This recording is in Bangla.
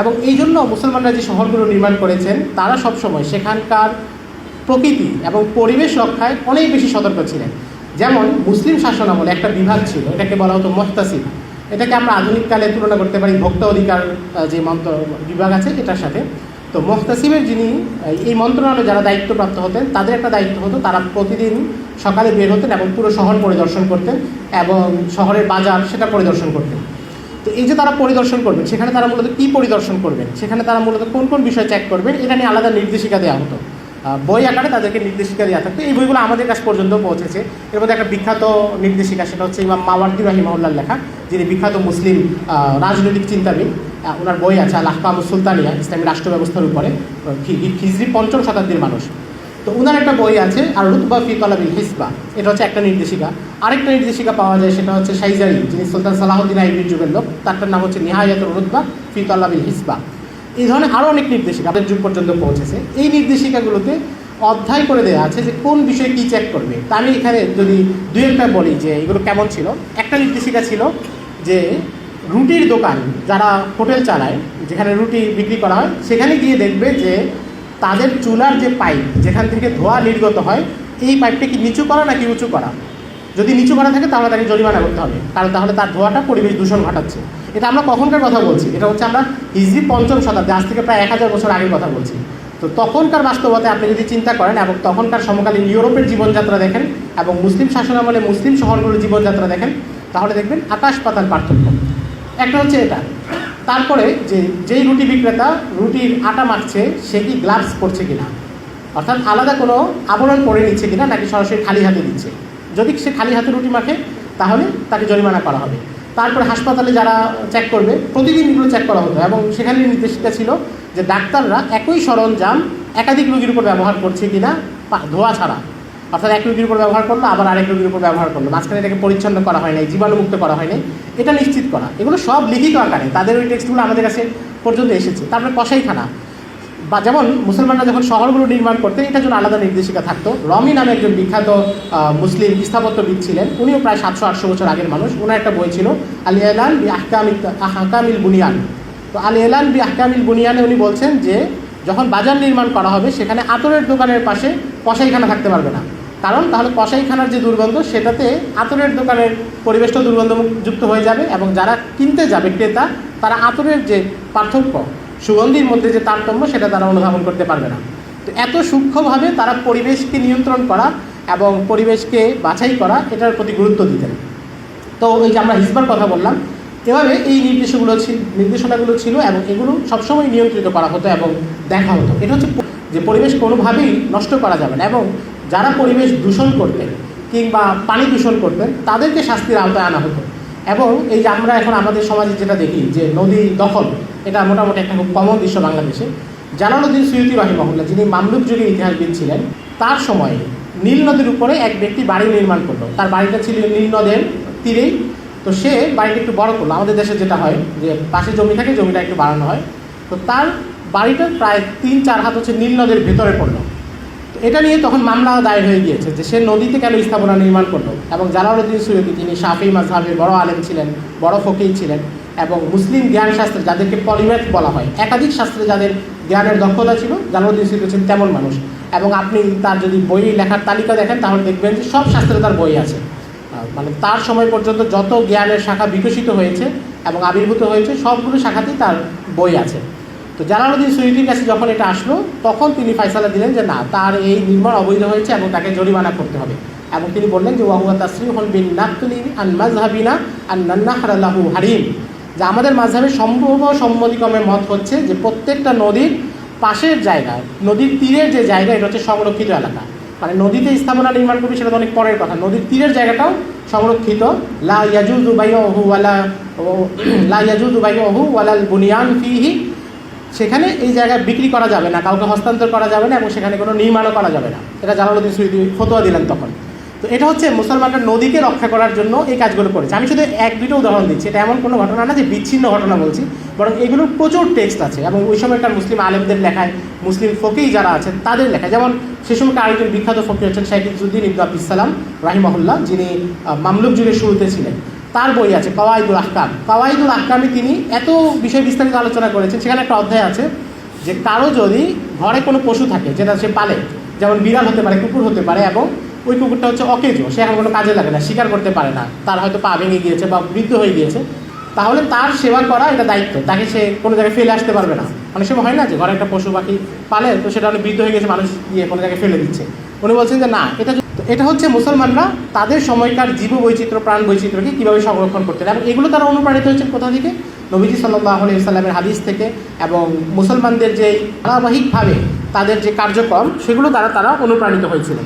এবং এই জন্য মুসলমানরা যে শহরগুলো নির্মাণ করেছেন, তারা সবসময় সেখানকার প্রকৃতি এবং পরিবেশ রক্ষায় অনেক বেশি সতর্ক ছিলেন। যেমন মুসলিম শাসন আমলে একটা বিভাগ ছিল, এটাকে বলা হতো মোহতাসিব এটাকে আমরা আধুনিককালে তুলনা করতে পারি ভোক্তা অধিকার যে মন্ত্র বিভাগ আছে, এটার সাথে। তো মোহতাসিবের যিনি এই মন্ত্রণালয়ে যারা দায়িত্বপ্রাপ্ত হতেন, তাদের একটা দায়িত্ব হতো তারা প্রতিদিন সকালে বের হতেন এবং পুরো শহর পরিদর্শন করতেন এবং শহরের বাজার সেটা পরিদর্শন করতেন। তো এই যে তারা পরিদর্শন করবেন, সেখানে তারা মূলত কী পরিদর্শন করবেন? সেখানে তারা মূলত কোন কোন বিষয় চেক করবেন? এটা নিয়ে আলাদা নির্দেশিকা দেওয়া হতো। বই আকারে তাদেরকে নির্দেশিকা দেওয়া থাকতো। এই বইগুলো আমাদের কাছ পর্যন্ত পৌঁছেছে। এর মধ্যে একটা বিখ্যাত নির্দেশিকা, সেটা হচ্ছে ইমাম মাওয়ার্দি রাহিমাহুল্লার লেখা, যিনি বিখ্যাত মুসলিম রাজনৈতিক চিন্তাবিদ। ওনার বই আছে আল আহকাম সুলতানিয়া, ইসলামী রাষ্ট্র ব্যবস্থার উপরে। হিজরি পঞ্চম শতাব্দীর মানুষ। তো ওনার একটা বই আছে, আর রুতবা ফি তলাবিল হিসবা। এটা হচ্ছে একটা নির্দেশিকা। আরেকটা নির্দেশিকা পাওয়া যায় সেটা হচ্ছে সাইজারি যিনি সুলতান সালাহুদ্দিন আইবির যুগের লোক। তারটার নাম হচ্ছে নিহায়াতুর রুতবা ফি তলাবিল হিসবা। এই ধরনের আরও অনেক নির্দেশিকা আমাদের যুগ পর্যন্ত পৌঁছেছে। এই নির্দেশিকাগুলোতে অধ্যায় করে দেওয়া আছে যে কোন বিষয়ে কী চেক করবে। তা আমি এখানে যদি দুই একটা বলি যে এগুলো কেমন ছিল। একটা নির্দেশিকা ছিল যে রুটির দোকান যারা হোটেল চালায়, যেখানে রুটি বিক্রি করা হয়, সেখানে গিয়ে দেখবে যে তাদের চুলার যে পাইপ, যেখান থেকে ধোঁয়া নির্গত হয়, এই পাইপটা কি নিচু করা নাকি উঁচু করা? যদি নিচু করা থাকে, তাহলে তাকে জরিমানা করতে হবে। কারণ তাহলে তার ধোঁয়াটা পরিবেশ দূষণ ঘটাচ্ছে। এটা আমরা কখনকার কথা বলছি। এটা হচ্ছে আমরা হিজরি পঞ্চম শতাব্দী, আজ থেকে প্রায় এক হাজার বছর আগের কথা বলছি। তো তখনকার বাস্তবতায় আপনি যদি চিন্তা করেন এবং তখনকার সমকালীন ইউরোপের জীবনযাত্রা দেখেন এবং মুসলিম শাসনামলে মুসলিম শহরগুলোর জীবনযাত্রা দেখেন, তাহলে দেখবেন আকাশ পাতাল পার্থক্য। একটা হচ্ছে এটা। তারপরে যে, যেই রুটি বিক্রেতা রুটির আটা মাখছে, সে কি গ্লাভস পরছে কিনা? অর্থাৎ আলাদা কোনো আবরণ পরে নিচ্ছে কিনা, নাকি সরাসরি খালি হাতে দিচ্ছে? যদি সে খালি হাতে রুটি মাখে, তাহলে তাকে জরিমানা করা হবে। তারপরে হাসপাতালে যারা চেক করবে, প্রতিদিন এগুলো চেক করা হতো এবং সেখানে নির্দেশিকা ছিল যে ডাক্তাররা একই সরঞ্জাম একাধিক রোগীর উপর ব্যবহার করছে কিনা ধোয়া ছাড়া। অর্থাৎ এক রোগীর উপর ব্যবহার করল, আবার আরেক রোগীর উপর ব্যবহার করল। মাঝখানে এটাকে পরিচ্ছন্ন করা হয় নাই, জীবাণুমুক্ত করা হয় নাই। এটা নিশ্চিত করা। এগুলো সব লিখিত আকারে। তাদের ওই টেক্সটগুলো আমাদের কাছে পর্যন্ত এসেছে। তারপরে কসাইখানা। বা যেমন মুসলমানরা যখন শহরগুলো নির্মাণ করতেন, এটার জন্য আলাদা নির্দেশিকা থাকতো। রমি নামে একজন বিখ্যাত মুসলিম স্থাপত্যবিদ ছিলেন। উনিও প্রায় সাতশো, আটশো বছর আগের মানুষ। ওনার একটা বই ছিল, আলী এলান বি আহকামিল আহকামিল বুনিয়ান। তো আলী এলান বি আহকামিল বুনিয়ানে উনি বলছেন যে, যখন বাজার নির্মাণ করা হবে, সেখানে আতরের দোকানের পাশে কসাইখানা থাকতে পারবে না। কারণ তাহলে কসাইখানার যে দুর্গন্ধ, সেটাতে আতরের দোকানের পরিবেশটা দুর্গন্ধযুক্ত হয়ে যাবে এবং যারা কিনতে যাবে ক্রেতা, তারা আতরের যে পার্থক্য, সুগন্ধির মধ্যে যে তারতম্য, সেটা তারা অনুধাবন করতে পারবে না। তো এত সূক্ষ্মভাবে তারা পরিবেশকে নিয়ন্ত্রণ করা এবং পরিবেশকে বাছাই করা, এটার প্রতি গুরুত্ব দিতেন তো ওই যে আমরা হিসবার কথা বললাম, এভাবে এই নির্দেশগুলো ছিল নির্দেশনাগুলো ছিল এবং এগুলো সবসময় নিয়ন্ত্রিত করা হতো এবং দেখা হতো। এটা হচ্ছে যে পরিবেশ কোনোভাবেই নষ্ট করা যাবে না এবং যারা পরিবেশ দূষণ করতেন কিংবা পানি দূষণ করতেন, তাদেরকে শাস্তির আওতায় আনা হতো। এবং এই যে আমরা এখন আমাদের সমাজে যেটা দেখি যে নদী দখল, এটা মোটামুটি একটা খুব কমন দৃশ্য বাংলাদেশে। জালালউদ্দিন সৈয়দি রহিমহুল্লাহ, যিনি মামলুক যুগের ইতিহাসবিদ ছিলেন, তার সময়ে নীল নদীর উপরে এক ব্যক্তি বাড়ি নির্মাণ করল। তার বাড়িটা ছিল নীল নদের তীরেই। তো সে বাড়িটা একটু বড় করল। আমাদের দেশে যেটা হয় যে পাশে জমি থাকে, জমিটা একটু বাড়ানো হয়। তো তার বাড়িটা প্রায় তিন চার হাত হচ্ছে নীল নদের ভেতরে পড়ল। এটা নিয়ে তখন মামলা দায়ের হয়ে গিয়েছে যে সে নদীতে কেন স্থাপনা নির্মাণ করল এবং জালালউদ্দিন সৈয়দি তিনি শাফি মাজহাবের বড় আলেম ছিলেন, বড় ফকির ছিলেন এবং মুসলিম জ্ঞান শাস্ত্রে যাদেরকে পলিম্যাথ বলা হয়, একাধিক শাস্ত্রে যাদের জ্ঞানের দক্ষতা ছিল, জালালউদ্দিন সৈয়দ হচ্ছেন তেমন মানুষ। এবং আপনি তার যদি বই লেখার তালিকা দেখেন, তাহলে দেখবেন যে সব শাস্ত্রে তার বই আছে। মানে তার সময় পর্যন্ত যত জ্ঞানের শাখা বিকশিত হয়েছে এবং আবির্ভূত হয়েছে, সবগুলো শাখাতেই তার বই আছে। তো জালালউদ্দিন সৈয়দির কাছে যখন এটা আসলো, তখন তিনি ফাইসালা দিলেন যে না, তার এই নির্মাণ অবৈধ হয়েছে এবং তাকে জরিমানা করতে হবে। এবং তিনি বললেন যে, ওয়াহুয়া তাসরিম হল বিন নাকতুলি আন মাজহাবিনা আন নান্নাহারাল্লাহু হারিম। যে আমাদের মাঝহাবের সম্ভব সম্মতিক্রমের মত হচ্ছে যে, প্রত্যেকটা নদীর পাশের জায়গা, নদীর তীরের যে জায়গা, এটা হচ্ছে সংরক্ষিত এলাকা। মানে নদীতে স্থাপনা নির্মাণ করবে সেটা তো অনেক পরের কথা। নদীর তীরের জায়গাটাও সংরক্ষিত। লা ইয়াজুজু বাইয়হু ওয়ালা লা ইয়াজুজু বাইয়হু ওয়ালাল বুনিয়ান ফিহি সেখানে এই জায়গায় বিক্রি করা যাবে না, কাউকে হস্তান্তর করা যাবে না এবং সেখানে কোনো নির্মাণও করা যাবে না। এটা জালালুদ্দিন সুইদি ফতোয়া দিলেন তখন। তো এটা হচ্ছে মুসলমানরা নদীকে রক্ষা করার জন্য এই কাজগুলো করেছে। আমি শুধু এক, দুটো উদাহরণ দিচ্ছি। এটা এমন কোনো ঘটনা না যে বিচ্ছিন্ন ঘটনা বলছি, বরং এগুলোর প্রচুর টেক্সট আছে এবং ওই সময়কার মুসলিম আলেমদের লেখায়, মুসলিম ফকিই যারা আছেন, তাদের লেখায়। যেমন সে সময়কার আরেকজন বিখ্যাত ফকি হচ্ছেন শাহিদ ইজুদ্দিন ইবনু আব্দুল সালাম, রাহিমাহুল্লাহ, যিনি মামলুক যুগের শুরুতে ছিলেন। তার বই আছে কওয়াইদুল আহকাম। কওয়াইদুল আহকামে তিনি এত বিষয় বিস্তারিত আলোচনা করেছেন, সেখানে একটা অধ্যায় আছে যে কারও যদি ঘরে কোনো পশু থাকে, যেটা সে পালে, যেমন বিড়াল হতে পারে, কুকুর হতে পারে এবং ওই কুকুরটা হচ্ছে অকেজো, সে এখন কোনো কাজে লাগে না, শিকার করতে পারে না। তার হয়তো পা ভেঙে গিয়েছে বা বৃদ্ধ হয়ে গিয়েছে। তাহলে তার সেবা করা এটা দায়িত্ব, তাকে সে কোনো জায়গায় ফেলে আসতে পারবে না। অনেক সময় হয় না যে ঘরে একটা পশু পাখি পালে, তো সেটা অনেক বৃদ্ধ হয়ে গেছে, মানুষ গিয়ে কোনো জায়গায় ফেলে দিচ্ছে। উনি বলছেন যে না, এটা এটা হচ্ছে মুসলমানরা তাদের সময়কার জীব বৈচিত্র্য প্রাণ বৈচিত্র্যকে কীভাবে সংরক্ষণ করতে এবং এগুলো তারা অনুপ্রাণিত হয়েছে কোথা থেকে? নবীজি সাল্লাহ আলাইসাল্লামের হাদিস থেকে। এবং মুসলমানদের যে ধারাবাহিকভাবে তাদের যে কার্যক্রম, সেগুলো দ্বারা তারা অনুপ্রাণিত হয়েছিল।